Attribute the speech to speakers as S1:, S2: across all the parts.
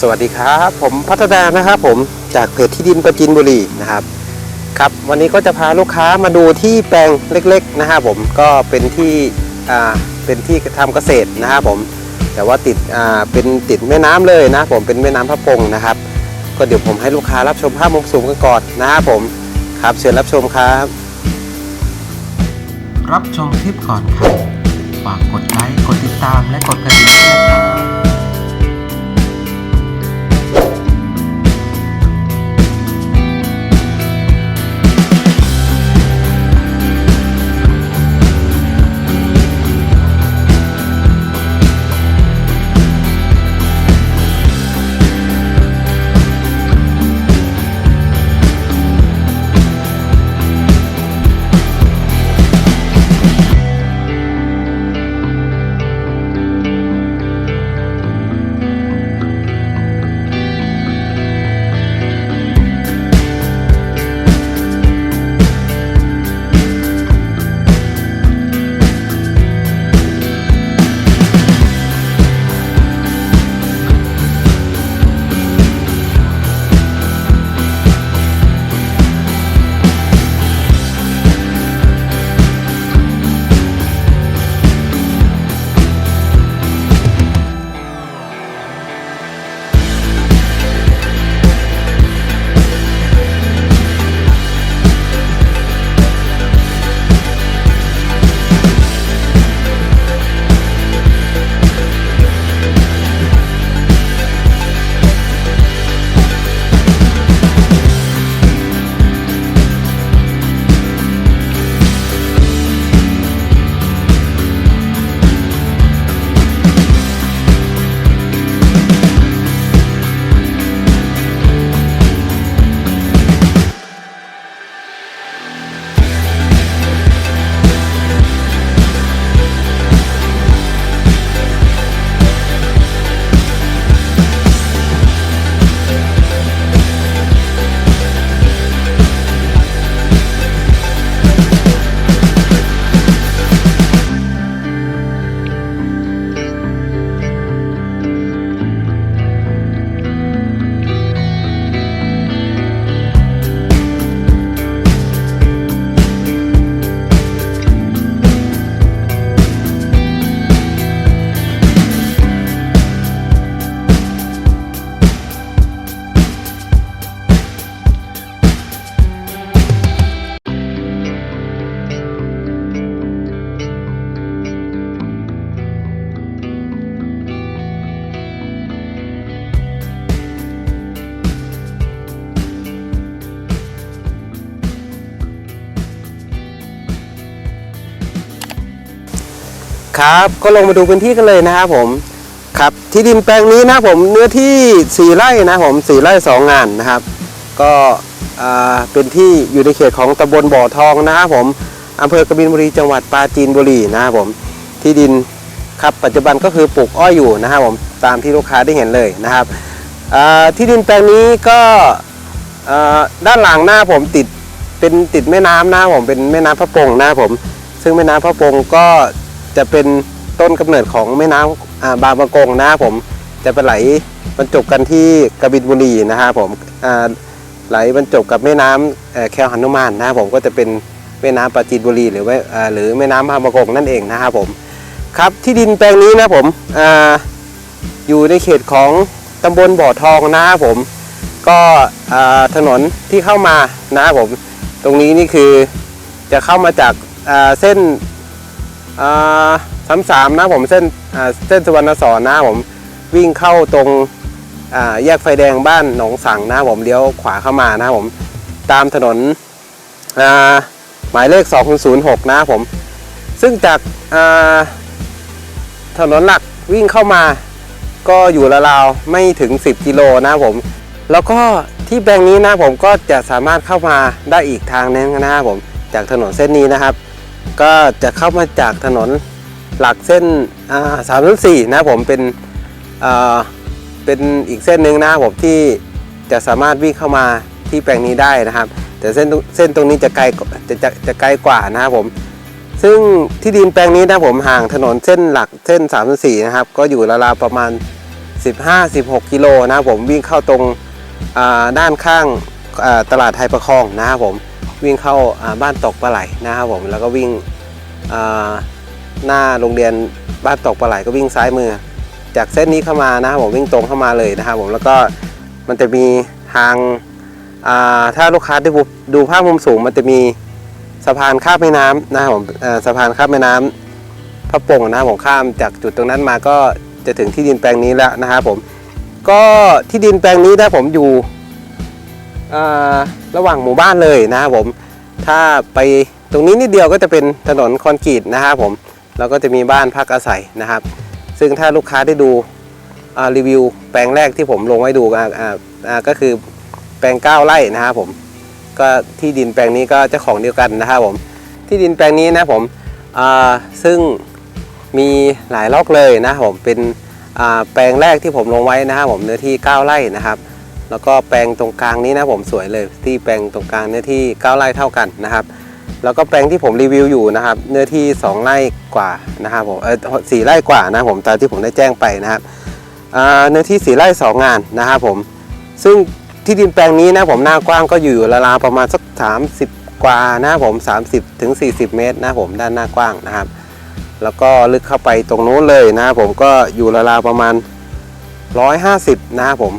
S1: สวัสดีครับ ผมพัฒนานะครับผมจากเพจที่ดินประจินบุรีนะครับครับ วันนี้ก็จะพาลูกค้ามาดูที่แปลงเล็กๆนะครับผมก็เป็นที่อ่าเป็นที่ทำเกษตรนะครับผมแต่ว่าติดอ่าเป็นติดแม่น้ำเลยนะผมเป็นแม่น้ำพระปงนะครับ ก็เดี๋ยวผมให้ลูกค้ารับชมภาพมุมสูงกันก่อนนะครับผมครับเชิญรับชมครับ รับชมคลิปก่อนครับฝากกดไลค์กดติดตามและกดกระดิ่งด้วยนะครับ ครับก็ลงมาดูพื้นที่กันเลยนะครับผมครับที่ดินแปลงนี้นะผมเนื้อที่ 4 ไร่นะผม4ไร่2 งานนะครับ ก็เป็นที่อยู่ในเขตของตำบลบ่อทองนะครับผมอำเภอกบินบุรีจังหวัดปราจีนบุรีนะครับผมที่ดินครับปัจจุบันก็คือปลูกอ้อยอยู่นะครับผมตามที่ลูกค้าได้เห็นเลยนะครับที่ดินแปลงนี้ก็ด้านหลังหน้าผมติดเป็นติดแม่น้ำนะครับผมเป็นแม่น้ำพระปงนะครับผม ซึ่งแม่น้ำพระปงก็ จะเป็นต้นกำเนิดของแม่น้ำอ่าบางประกงนะครับผมจะไปไหลบรรจบกันที่กบินบุรีนะครับผมไหลบรรจบกับแม่น้ำเอ่อแควหนุมานนะครับผมก็จะเป็นแม่น้ำปราจีนบุรี หรือว่าหรือแม่น้ำบางประกงนั่นเองนะครับผมครับที่ดินแปลงนี้นะผมออยู่ในเขตของตำบลบ่อทองนะครับผม ก็ถนนที่เข้ามานะครับผม ตรงนี้นี่คือจะเข้ามาจากเส้น สามสามนะผมเส้นเส้นสุวรรณสอนนะผมวิ่งเข้าตรงแยกไฟแดงบ้านหนองสังนะผมเลี้ยวขวาเข้ามานะผมตามถนนหมายเลข 2006 นะผม ซึ่งจากถนนหลักวิ่งเข้ามาก็อยู่ราวๆไม่ถึง 10 กิโลนะผม แล้วก็ที่แปลงนี้นะผมก็จะสามารถเข้ามาได้อีกทางนึงนะครับผมจากถนนเส้นนี้นะครับ ก็จะเข้ามาจากถนนหลักเส้นสามสี่นะผมเป็นเป็นอีกเส้นหนึ่งนะผมที่จะสามารถวิ่งเข้ามาที่แปลงนี้ได้นะครับ แต่เส้นตรงเส้นตรงนี้จะไกลจะจะจะไกลกว่านะครับผม ซึ่งที่ดินแปลงนี้นะผมห่างถนนเส้นหลักเส้น3ามสี่นะครับ ก็อยู่ราวๆประมาณ 15-16 กิโลนะครับผมวิ่งเข้าตรงด้านข้างตลาดไทยประคองนะครับผม วิ่งเข้าบ้านตกปลาไหลนะครับผมแล้วก็วิ่งหน้าโรงเรียนบ้านตกปลาไหลก็วิ่งซ้ายมือ จากเส้นนี้เข้ามานะครับผมวิ่งตรงเข้ามาเลยนะครับผมแล้วก็มันจะมีทางถ้าลูกค้าได้ดูภาพมุมสูง มันจะมีสะพานข้ามแม่น้ำนะครับผมสะพานข้ามแม่น้ำพระป่งนะครับผมข้ามจากจุดตรงนั้นมาก็จะถึงที่ดินแปลงนี้แล้วนะครับผมก็ที่ดินแปลงนี้นะผมอยู่ ระหว่างหมู่บ้านเลยนะครับผม ถ้าไปตรงนี้นิดเดียวก็จะเป็นถนนคอนกรีตนะครับผม แล้วก็จะมีบ้านพักอาศัยนะครับ ซึ่งถ้าลูกค้าได้ดูรีวิวแปลงแรกที่ผมลงไว้ดูก็คือแปลง 9 ไร่นะครับผม ก็ที่ดินแปลงนี้ก็เจ้าของเดียวกันนะครับผม ที่ดินแปลงนี้นะผมซึ่งมีหลายล็อกเลยนะผม เป็นแปลงแรกที่ผมลงไว้นะครับผมเนื้อที่ 9 ไร่นะครับ แล้วก็แปลงตรงกลางนี้นะผมสวยเลย ที่แปลงตรงกลางเนื้อที่ 9ไร่เท่ากันนะครับ แล้วก็แปลงที่ผมรีวิวอยู่นะครับ เนื้อที่ 2 ไร่กว่านะครับผมเออสี่ไร่กว่านะผมตามที่ผมได้แจ้งไปนะครับอ่าเนื้อที่4ไร่2 งานนะครับผมซึ่งที่ดินแปลงนี้นะผมหน้ากว้างก็อยู่ราวๆประมาณสัก 30 กว่านะผม 30ถึง40 เมตรนะผมด้านหน้ากว้างนะครับ แล้วก็ลึกเข้าไปตรงนู้นเลยนะผมก็อยู่ราวๆประมาณ 150 นะครับผม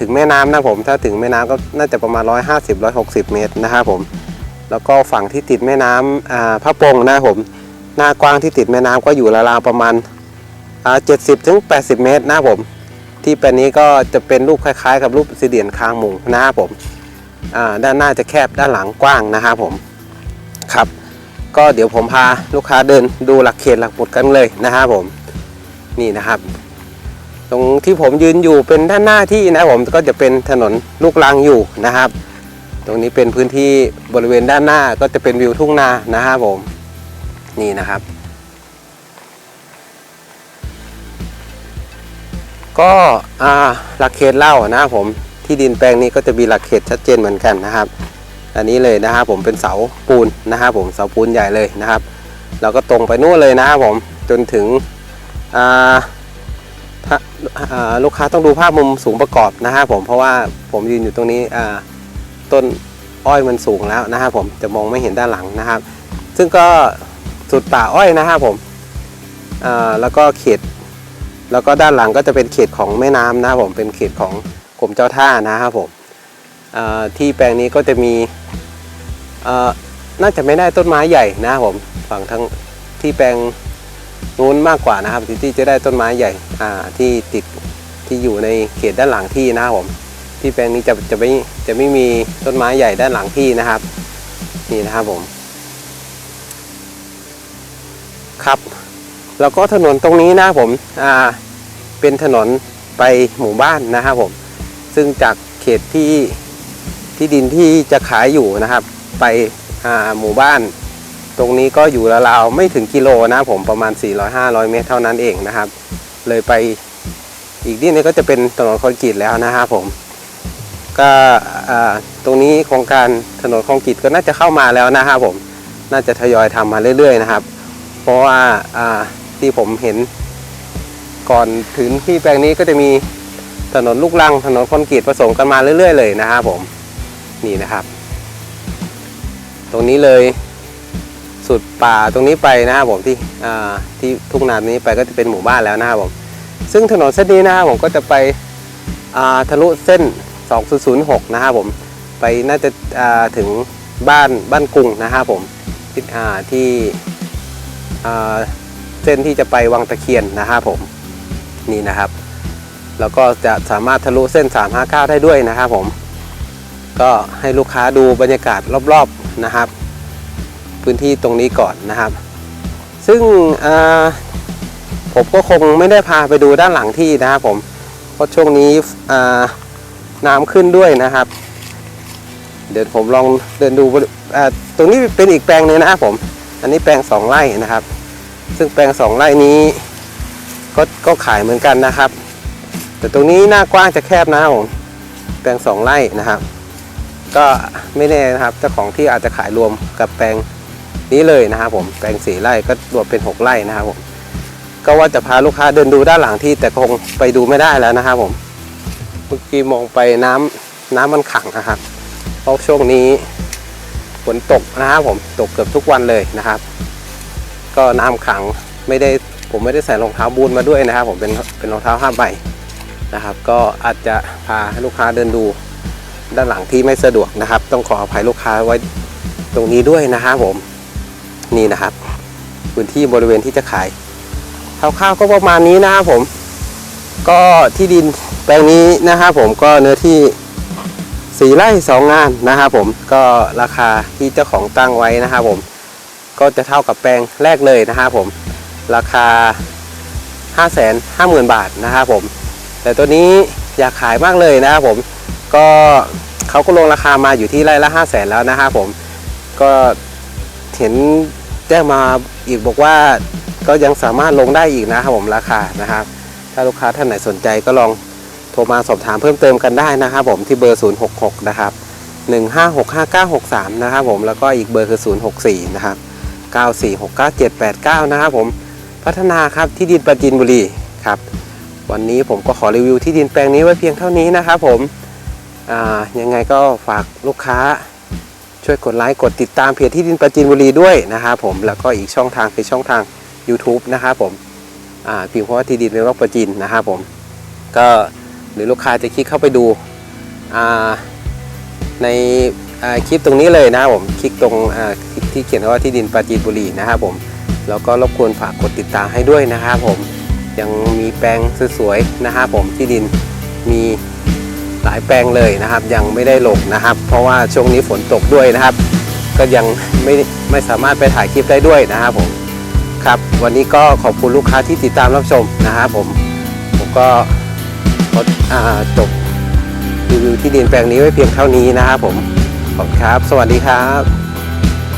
S1: ถึงแม่น้ำนะผม ถ้าถึงแม่น้ำก็น่าจะประมาณ 150 160 เมตรนะครับผม แล้วก็ฝั่งที่ติดแม่น้ำอ่าพระปงนะผม หน้ากว้างที่ติดแม่น้ำก็อยู่ราวๆประมาณ 70ถึง80 เมตรนะผม ที่แปลงนี้ก็จะเป็นรูปคล้ายๆ กับรูปสี่เหลี่ยมคางหมูนะครับผมด้านหน้าจะแคบด้านหลังกว้างนะครับผม ครับ ก็เดี๋ยวผมพาลูกค้าเดินดูหลักเขตหลักหมุดกันเลยนะครับผม นี่นะครับ ตรงที่ผมยืนอยู่เป็นด้านหน้าที่นะผมก็จะเป็นถนนลูกรังอยู่นะครับ ตรงนี้เป็นพื้นที่บริเวณด้านหน้าก็จะเป็นวิวทุ่งนานะครับผมนี่นะครับ ก็อ่าหลักเขตเล่านะครับผมที่ดินแปลงนี้ก็จะมีหลักเขตชัดเจนเหมือนกันนะครับ อันนี้เลยนะครับผมเป็นเสาปูนนะครับผมเสาปูนใหญ่เลยนะครับ เราก็ตรงไปนู่นเลยนะครับผมจนถึงอ่า ลูกค้าต้องดูภาพมุมสูงประกอบนะครับผมเพราะว่าผมยืนอยู่ตรงนี้ต้นอ้อยมันสูงแล้วนะครับผมจะมองไม่เห็นด้านหลังนะครับ ซึ่งก็สุดป่าอ้อยนะครับผมแล้วก็เขต แล้วก็ด้านหลังก็จะเป็นเขตของแม่น้ำนะครับผมเป็นเขตของกรมเจ้าท่านะครับผมที่แปลงนี้ก็จะมีน่าจะไม่ได้ต้นไม้ใหญ่นะครับผมฝั่งทั้งที่แปลง นู้นมากกว่านะครับที่จะได้ต้นไม้ใหญ่ที่ติดที่อยู่ในเขตด้านหลังที่นะครับผมที่แปลงนี้จะจะไม่จะไม่มีต้นไม้ใหญ่ด้านหลังที่นะครับนี่นะครับผม ครับ แล้วก็ถนนตรงนี้นะครับผมอ่าเป็นถนนไปหมู่บ้านนะครับผม ซึ่งจากเขตที่ที่ดินที่จะขายอยู่นะครับ ไปอ่าหมู่บ้าน ตรงนี้ก็อยู่ราวๆไม่ถึงกิโลนะผมประมาณ 400-500 เมตรเท่านั้นเองนะครับ เลยไปอีกนิดนึงก็จะเป็นถนนคอนกรีตแล้วนะครับผม ก็ตรงนี้โครงการถนนคอนกรีตก็น่าจะเข้ามาแล้วนะครับผมน่าจะทยอยทำมาเรื่อย ๆ นะครับ เพราะว่าอ่าที่ผมเห็นก่อนถึงที่แปลงนี้ก็จะมีถนนลูกรังถนนคอนกรีตผสมกันมาเรื่อย ๆ เลยนะครับผมนี่นะครับ ตรงนี้เลย สุดป่าตรงนี้ไปนะครับผมที่ที่ทุ่งนานี้ไปก็จะเป็นหมู่บ้านแล้วนะครับผมซึ่งถนนเส้นนี้นะครับผมก็จะไปทะลุเส้น 2006 นะครับผมไปน่าจะาถึงบ้านบ้านกรุงนะครับผมที่เส้นที่จะไปวังตะเคียนนะครับผมนี่นะครับ แล้วก็จะสามารถทะลุเส้น 359 ได้ด้วยนะครับผมก็ให้ลูกค้าดูบรรยากาศรอบๆนะครับ พื้นที่ตรงนี้ก่อนนะครับ ซึ่งผมก็คงไม่ได้พาไปดูด้านหลังที่นะครับผมเพราะช่วงนี้น้ำขึ้นด้วยนะครับ เดี๋ยวผมลองเดินดูตรงนี้เป็นอีกแปลงหนึงนะครับผม อันนี้แปลงสองไร่นะครับ ซึ่งแปลงสองไร่นี้ก็ก็ขายเหมือนกันนะครับ แต่ตรงนี้หน้ากว้างจะแคบนะผมแปลงสองไร่นะครับ ก็ไม่แน่นะครับเจ้าของที่อาจจะขายรวมกับแปลง นี้เลยนะครับผมแปลงสี่ไร่ก็รวมเป็นหกไร่นะครับผมก็ว่าจะพาลูกค้าเดินดูด้านหลังที่แต่คงไปดูไม่ได้แล้วนะครับผมเมื่อกี้มองไปน้ำน้ำมันขังนะครับเพราะช่วงนี้ฝนตกนะครับผมตกเกือบทุกวันเลยนะครับ ก็น้ำขังไม่ได้ผมไม่ได้ใส่รองเท้าบูทมาด้วยนะครับ ผมเป็นเป็นรองเท้าห้าใบนะครับ ก็อาจจะพาลูกค้าเดินดูด้านหลังที่ไม่สะดวกนะครับ ต้องขออภัยลูกค้าไว้ตรงนี้ด้วยนะครับผม นี่นะครับ พื้นที่บริเวณที่จะขายคร่าวๆก็ประมาณนี้นะครับผม ก็ที่ดินแปลงนี้นะครับผมก็เนื้อที่สี่ไร่สองงานนะครับผมก็ราคาที่เจ้าของตั้งไว้นะครับผม ก็จะเท่ากับแปลงแรกเลยนะครับผม ราคา 5 5 0 0 0 0 บาทนะครับผม แต่ตัวนี้อยากขายมากเลยนะครับผม ก็เขาก็ลงราคามาอยู่ที่ไร่ละ 5 0 0 0 0 0แล้วนะครับผม ก็เห็น แจ้งมาอีกบอกว่าก็ยังสามารถลงได้อีกนะครับผมราคานะครับ ถ้าลูกค้าท่านไหนสนใจก็ลองโทรมาสอบถามเพิ่มเติมกันได้นะครับผมที่เบอร์ 066 นะครับ 1565963 นะครับผมแล้วก็อีกเบอร์คือ 064 นะครับ 9469789 นะครับผมพัฒนาครับที่ดินประจินบุรีครับ วันนี้ผมก็ขอรีวิวที่ดินแปลงนี้ไว้เพียงเท่านี้นะครับผมอ่ายังไงก็ฝากลูกค้า ช่วยกดไลค์กดติดตามเพจที่ดินประจินบุรีด้วยนะครับผมแล้วก็อีกช่องทางคือช่องทาง YouTube นะครับผมอ่าพิมพ์คำว่าที่ดินในรอบประจินนะครับผมก็หรือลูกค้าจะคลิกเข้าไปดูอ่าในคลิปตรงนี้เลยนะครับผมคลิกตรงอ่าที่เขียนว่าที่ดินปราจีนบุรีนะครับผมแล้วก็รบกวนฝากกดติดตามให้ด้วยนะครับผมยังมีแปลงสวยๆนะครับผมที่ดินมี หลายแปลงเลยนะครับ ยังไม่ได้ลงนะครับ เพราะว่าช่วงนี้ฝนตกด้วยนะครับ ก็ยังไม่ไม่สามารถไปถ่ายคลิปได้ด้วยนะครับผมครับ วันนี้ก็ขอบคุณลูกค้าที่ติดตามรับชมนะครับผมผมก็ขอจบรีวิวที่ดินแปลงนี้ไว้เพียงเท่านี้นะครับผมขอบคุณครับ สวัสดีครับ